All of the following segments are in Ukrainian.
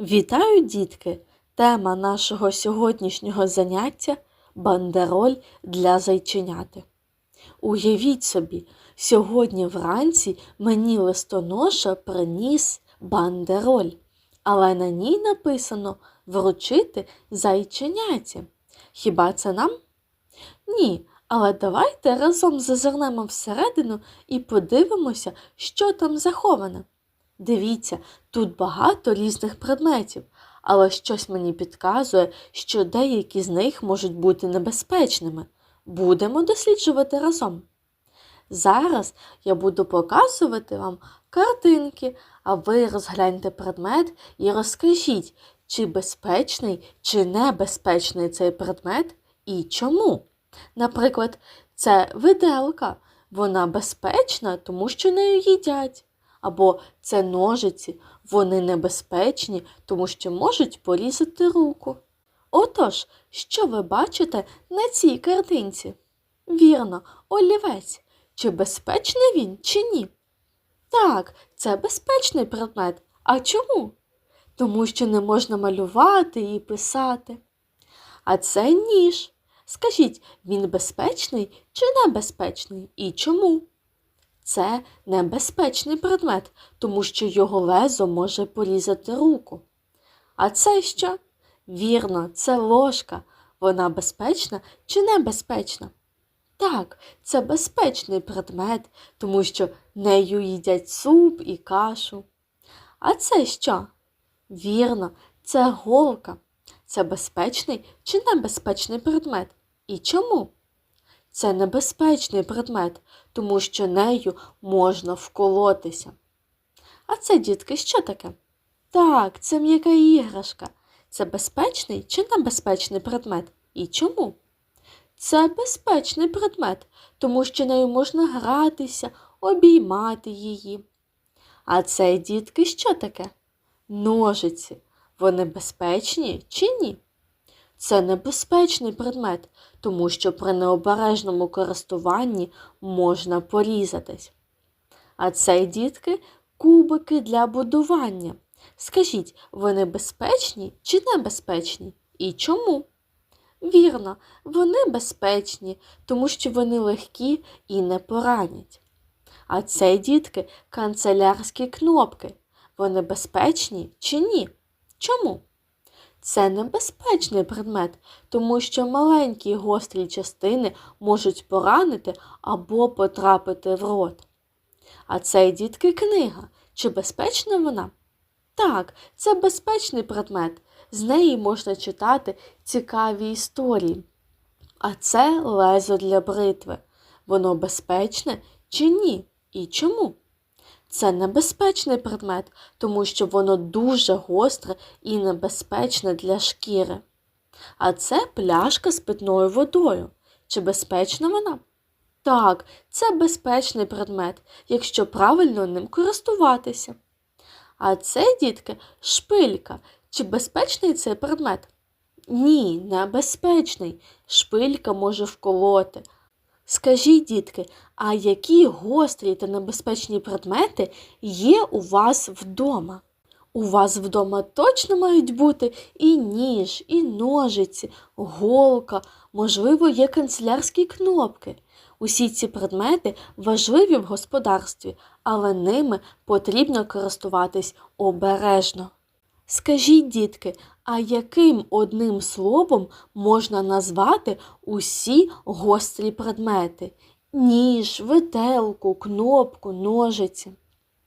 Вітаю, дітки! Тема нашого сьогоднішнього заняття бандероль для зайченяти. Уявіть собі, сьогодні вранці мені листоноша приніс бандероль, але на ній написано вручити зайченяті. Хіба це нам? Ні, але давайте разом зазирнемо всередину і подивимося, що там заховане. Дивіться, тут багато різних предметів, але щось мені підказує, що деякі з них можуть бути небезпечними. Будемо досліджувати разом. Зараз я буду показувати вам картинки, а ви розгляньте предмет і розкажіть, чи безпечний, чи небезпечний цей предмет і чому. Наприклад, це виделка. Вона безпечна, тому що нею їдять. Або це ножиці, вони небезпечні, тому що можуть порізати руку. Отож, що ви бачите на цій картинці? Вірно, олівець. Чи безпечний він, чи ні? Так, це безпечний предмет. А чому? Тому що не можна малювати і писати. А це ніж. Скажіть, він безпечний чи небезпечний? І чому? Це небезпечний предмет, тому що його лезо може порізати руку. А це що? Вірно, це ложка. Вона безпечна чи небезпечна? Так, це безпечний предмет, тому що нею їдять суп і кашу. А це що? Вірно, це голка. Це безпечний чи небезпечний предмет? І чому? Це небезпечний предмет, тому що нею можна вколотися. А це, дітки, що таке? Так, це м'яка іграшка. Це безпечний чи небезпечний предмет? І чому? Це безпечний предмет, тому що нею можна гратися, обіймати її. А це, дітки, що таке? Ножиці. Вони безпечні чи ні? Це небезпечний предмет, тому що при необережному користуванні можна порізатись. А це, дітки, кубики для будування. Скажіть, вони безпечні чи небезпечні? І чому? Вірно, вони безпечні, тому що вони легкі і не поранять. А це, дітки, канцелярські кнопки. Вони безпечні чи ні? Чому? Це небезпечний предмет, тому що маленькі гострі частини можуть поранити або потрапити в рот. А це, й дітки, книга. Чи безпечна вона? Так, це безпечний предмет. З неї можна читати цікаві історії. А це лезо для бритви. Воно безпечне чи ні? І чому? Це небезпечний предмет, тому що воно дуже гостре і небезпечне для шкіри. А це пляшка з питною водою. Чи безпечна вона? Так, це безпечний предмет, якщо правильно ним користуватися. А це, дітки, шпилька. Чи безпечний цей предмет? Ні, небезпечний. Шпилька може вколоти. Скажіть, дітки, а які гострі та небезпечні предмети є у вас вдома? У вас вдома точно мають бути і ніж, і ножиці, голка, можливо, є канцелярські кнопки. Усі ці предмети важливі в господарстві, але ними потрібно користуватись обережно. Скажіть, дітки, а яким одним словом можна назвати усі гострі предмети? Ніж, виделку, кнопку, ножиці?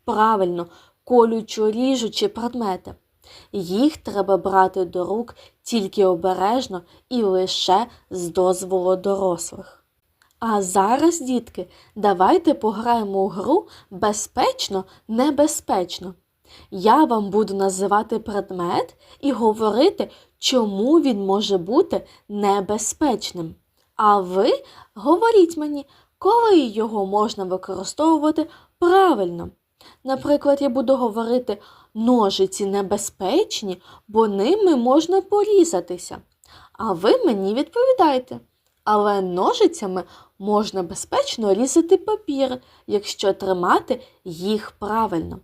Правильно, колючо ріжучі предмети. Їх треба брати до рук тільки обережно і лише з дозволу дорослих. А зараз, дітки, давайте пограємо у гру безпечно, небезпечно. Я вам буду називати предмет і говорити, чому він може бути небезпечним. А ви говоріть мені, коли його можна використовувати правильно. Наприклад, я буду говорити ножиці небезпечні, бо ними можна порізатися. А ви мені відповідаєте. Але ножицями можна безпечно різати папір, якщо тримати їх правильно.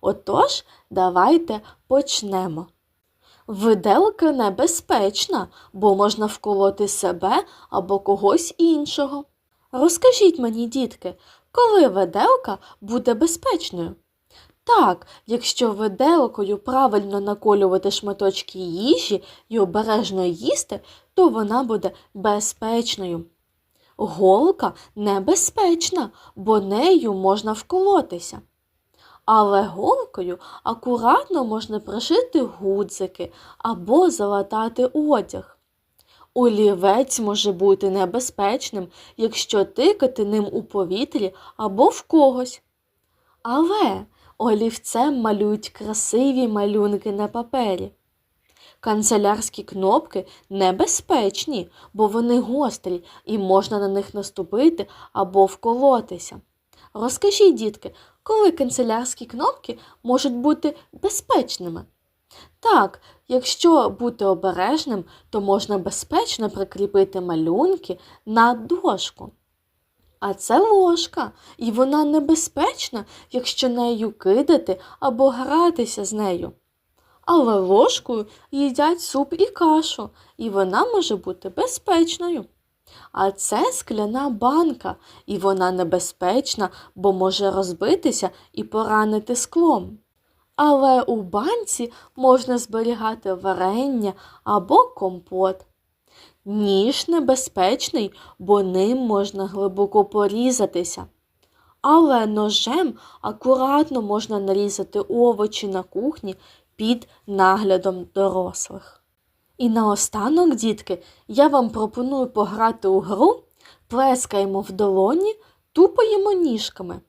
Отож, давайте почнемо. Виделка небезпечна, бо можна вколоти себе або когось іншого. Розкажіть мені, дітки, коли виделка буде безпечною? Так, якщо виделкою правильно наколювати шматочки їжі і обережно їсти, то вона буде безпечною. Голка небезпечна, бо нею можна вколотися. Але голкою акуратно можна пришити гудзики або залатати одяг. Олівець може бути небезпечним, якщо тикати ним у повітрі або в когось. Але олівцем малюють красиві малюнки на папері. Канцелярські кнопки небезпечні, бо вони гострі і можна на них наступити або вколотися. Розкажіть, дітки, коли канцелярські кнопки можуть бути безпечними? Так, якщо бути обережним, то можна безпечно прикріпити малюнки на дошку. А це ложка, і вона небезпечна, якщо нею кидати або гратися з нею. Але ложкою їдять суп і кашу, і вона може бути безпечною. А це скляна банка, і вона небезпечна, бо може розбитися і поранити склом. Але у банці можна зберігати варення або компот. Ніж небезпечний, бо ним можна глибоко порізатися. Але ножем акуратно можна нарізати овочі на кухні під наглядом дорослих. І наостанок, дітки, я вам пропоную пограти у гру, плескаємо в долоні, тупаємо ніжками.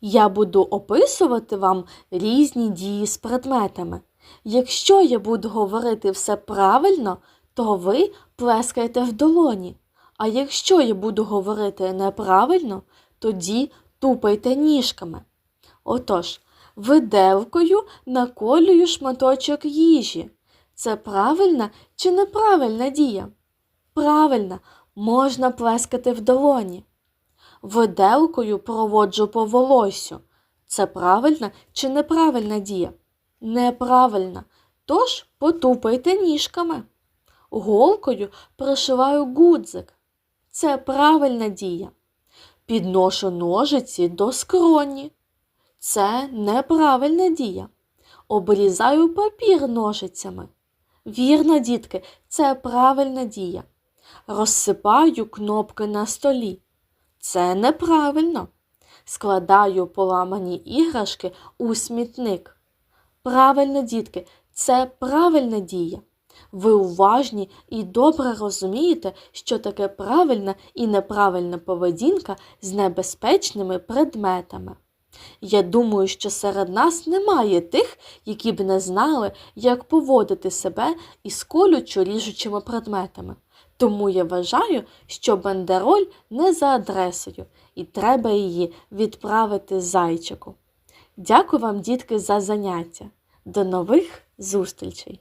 Я буду описувати вам різні дії з предметами. Якщо я буду говорити все правильно, то ви плескаєте в долоні. А якщо я буду говорити неправильно, тоді тупайте ніжками. Отож, виделкою наколюю шматочок їжі. Це правильна чи неправильна дія? Правильно, можна плескати в долоні. Виделкою проводжу по волосю. Це правильна чи неправильна дія? Неправильна. Тож потупайте ніжками. Голкою прошиваю гудзик. Це правильна дія. Підношу ножиці до скроні. Це неправильна дія. Обрізаю папір ножицями. Вірно, дітки, це правильна дія. Розсипаю кнопки на столі. Це неправильно. Складаю поламані іграшки у смітник. Правильно, дітки, це правильна дія. Ви уважні і добре розумієте, що таке правильна і неправильна поведінка з небезпечними предметами. Я думаю, що серед нас немає тих, які б не знали, як поводити себе із колючо ріжучими предметами. Тому я вважаю, що бандероль не за адресою, і треба її відправити зайчику. Дякую вам, дітки, за заняття. До нових зустрічей!